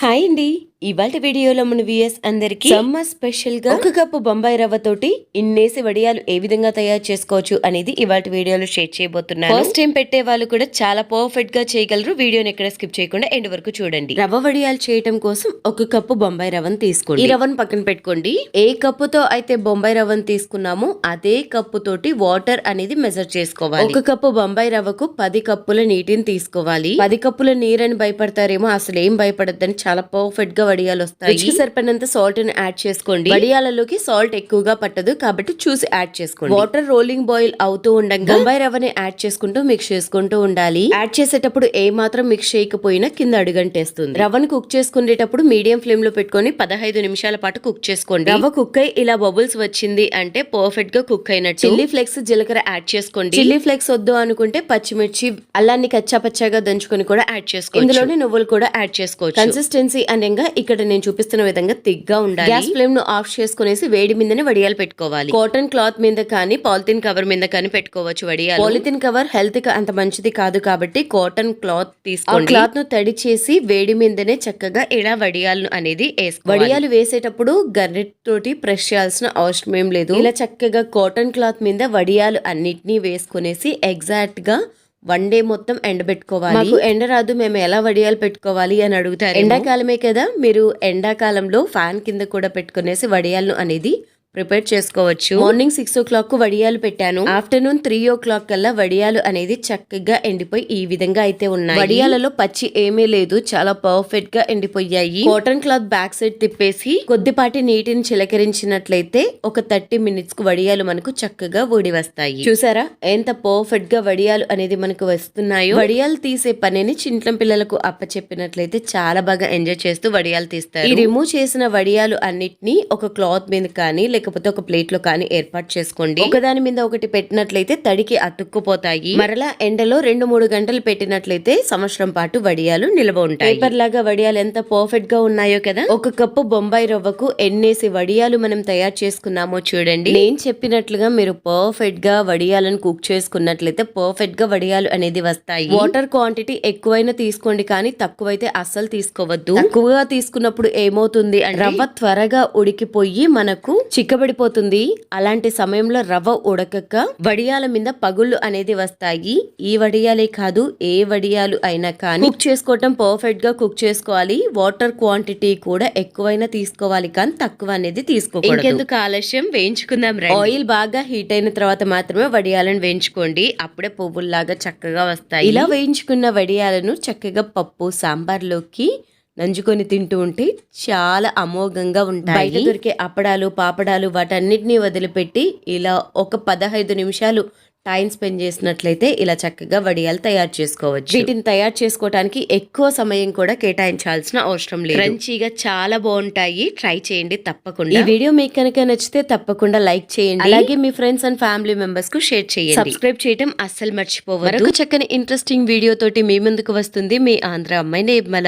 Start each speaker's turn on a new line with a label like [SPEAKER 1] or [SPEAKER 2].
[SPEAKER 1] Hi అండి ఇవాళ వీడియోలో మన విఎస్ అందరికి సమ్మర్ స్పెషల్గా ఒక కప్పు బొంబాయి రవ్వ తోటి ఇన్నేసి వడియాలు ఏ విధంగా తయారు చేసుకోవచ్చు అనేది ఇవాళ వీడియోలో షేర్ చేయబోతున్నాను. ఫస్ట్ టైం పెట్టే వాళ్ళు కూడా చాలా పర్ఫెక్ట్గా చేయగలరు. వీడియోని ఎక్కడ స్కిప్ చేయకుండా ఎండ్ వరకు చూడండి. రవ్వ వడియాలు చేయటం కోసం ఒక కప్పు బొంబాయి రవ్వను తీసుకోండి. ఈ రవ్వను పక్కన పెట్టుకోండి. ఏ కప్పుతో అయితే బొంబాయి రవ్వను తీసుకున్నామో అదే కప్పు తోటి వాటర్ అనేది మెజర్ చేసుకోవాలి. ఒక కప్పు బొంబాయి రవ్వకు పది కప్పుల నీటిని తీసుకోవాలి. పది కప్పుల నీరని భయపడతారేమో అసలు ఏం భయపడద్దని చాలా పర్ఫెక్ట్గా వడియాలు వస్తాయి సరిపడినంత సాల్ట్ని యాడ్ చేసుకోండి. వడియాలలోకి సాల్ట్ ఎక్కువగా పట్టదు కాబట్టి చూసి యాడ్ చేసుకోండి. వాటర్ రోలింగ్ బాయిల్ అవుతూ ఉండగా బొంబాయి రవ్వని యాడ్ చేసుకుంటూ మిక్స్ చేసుకుంటూ ఉండాలి. యాడ్ చేసేటప్పుడు ఏ మాత్రం మిక్స్ చేయకపోయినా కింద అడుగంటేస్తుంది. రవ్వను కుక్ చేసుకునేటప్పుడు మీడియం ఫ్లేమ్లో పెట్టుకొని పదహైదు నిమిషాల పాటు కుక్ చేసుకోండి. రవ్వ కుక్ అయి ఇలా బబుల్స్ వచ్చింది అంటే పర్ఫెక్ట్గా కుక్ అయినట్టు. చిల్లీ ఫ్లేక్స్ జీలకర్ర యాడ్ చేసుకోండి. చిల్లీ ఫ్లేక్స్ వద్దు అనుకుంటే పచ్చిమిర్చి అల్లాన్ని కచ్చా పచ్చాగా దంచుకొని కూడా యాడ్ చేసుకోవచ్చు. ఇందులోనే నువ్వులు కూడా యాడ్ చేసుకోవచ్చు. కన్సిస్టెన్సీ అనగా ఇక్కడ నేను చూపిస్తున్న విధంగా గా ఉండాలి. గ్యాస్ ఫ్లేమ్ను ఆఫ్ చేసుకునేసి వేడి మీదనే వడియాలు పెట్టుకోవాలి. కాటన్ క్లాత్ మీద కానీ పాలిథిన్ కవర్ మీద కానీ పెట్టుకోవచ్చు వడియాలు. పాలిథిన్ కవర్ హెల్త్కి అంత మంచిది కాదు కాబట్టి కాటన్ క్లాత్ తీసుకోండి. క్లాత్ను తడి చేసి వేడి మీదనే చక్కగా ఇలా వడియాలను అనేది వడియాలు వేసేటప్పుడు గర్రెట్ తోటి ప్రెస్ చేయాల్సిన అవసరం ఏం లేదు. ఇలా చక్కగా కాటన్ క్లాత్ మీద వడియాలు అన్నిటినీ వేసుకునేసి ఎగ్జాక్ట్గా వన్ డే మొత్తం ఎండబెట్టుకోవాలి. మాకు ఎండ రాదు మేము ఎలా వడియాలు పెట్టుకోవాలి అని అడుగుతారు ఎండాకాలమే కదా మీరు ఎండాకాలంలో ఫ్యాన్ కింద కూడా పెట్టుకునేసి వడియాలను అనేది ప్రిపేర్ చేసుకోవచ్చు. మార్నింగ్ సిక్స్ ఓ క్లాక్కు వడియాలు పెట్టాను. ఆఫ్టర్నూన్ త్రీ ఓ క్లాక్ కల్లా వడియాలు అనేది చక్కగా ఎండిపోయి ఈ విధంగా అయితే ఉన్నాయి. వడియాలలో పచ్చి ఏమీ లేదు చాలా పర్ఫెక్ట్గా ఎండిపోయాయి. కాటన్ క్లాత్ బ్యాక్ సైడ్ తిప్పేసి కొద్దిపాటి నీటిని చిలకరించినట్లయితే ఒక థర్టీ మినిట్స్కు వడియాలు మనకు చక్కగా ఊడి వస్తాయి. చూసారా? ఎంత పర్ఫెక్ట్గా వడియాలు అనేది మనకు వస్తున్నాయో. వడియాలు తీసే పనిని చింట్లం పిల్లలకు అప్పచెప్పినట్లయితే చాలా బాగా ఎంజాయ్ చేస్తూ వడియాలు తీస్తారు. ఈ రిమూవ్ చేసిన వడియాలు అన్నిటిని ఒక క్లాత్ మీద కానీ లేకపోతే ఒక ప్లేట్లో కానీ ఏర్పాటు చేసుకోండి. ఒకదాని మీద ఒకటి పెట్టినట్లయితే తడికి అతుక్కుపోతాయి. మరలా ఎండలో రెండు మూడు గంటలు పెట్టినట్లయితే సంవత్సరం పాటు వడియాలు నిల్వ ఉంటాయి. పేపర్ లాగా వడియాలు ఎంత పర్ఫెక్ట్గా ఉన్నాయో కదా? ఒక కప్పు బొంబాయి రవ్వకు ఎన్నేసి వడియాలు మనం తయారు చేసుకున్నామో చూడండి. నేను చెప్పినట్లుగా మీరు పర్ఫెక్ట్గా వడియాలను కుక్ చేసుకున్నట్లయితే పర్ఫెక్ట్గా వడియాలు అనేది వస్తాయి. వాటర్ క్వాంటిటీ ఎక్కువైనా తీసుకోండి కానీ తక్కువైతే అస్సలు తీసుకోవద్దు. తక్కువగా తీసుకున్నప్పుడు ఏమవుతుంది అంటే రవ్వ త్వరగా ఉడికిపోయి మనకు చిక్కబడిపోతుంది. అలాంటి సమయంలో రవ్వ ఉడకక వడియాల మీద పగుళ్ళు అనేది వస్తాయి. ఈ వడియాలే కాదు ఏ వడియాలు అయినా కానీ కుక్ చేసుకోవటం పర్ఫెక్ట్గా కుక్ చేసుకోవాలి. వాటర్ క్వాంటిటీ కూడా ఎక్కువైనా తీసుకోవాలి కానీ తక్కువ అనేది తీసుకోకూడదు. ఇంకెందుకు ఆలస్యం? వేయించుకుందాం ఆయిల్ బాగా హీట్ అయిన తర్వాత మాత్రమే వడియాలను వేయించుకోండి. అప్పుడే పువ్వుల్లాగా చక్కగా వస్తాయి. ఇలా వేయించుకున్న వడియాలను చక్కగా పప్పు సాంబార్లోకి నంజుకొని తింటూ ఉంటే చాలా అమోఘంగా ఉంటాయి. బయట దొరికే అప్పడాలు పాపడాలు వాటన్నిటిని వదిలిపెట్టి ఇలా ఒక పదహైదు నిమిషాలు టైం స్పెండ్ చేసినట్లయితే ఇలా చక్కగా వడియాలు తయారు చేసుకోవచ్చు. వీటిని తయారు చేసుకోవడానికి ఎక్కువ సమయం కూడా కేటాయించాల్సిన అవసరం లేదు. క్రంచీగా చాలా బాగుంటాయి. ట్రై చేయండి తప్పకుండా. ఈ వీడియో మీకు కనుక నచ్చితే తప్పకుండా లైక్ చేయండి. అలాగే మీ ఫ్రెండ్స్ అండ్ ఫ్యామిలీ మెంబర్స్కు షేర్ చేయండి. సబ్స్క్రైబ్ చేయడం అస్సలు మర్చిపోవద్దు. చక్కని ఇంట్రెస్టింగ్ వీడియో తోటి మీ ముందుకు వస్తుంది మీ ఆంధ్ర అమ్మాయి నిర్మల.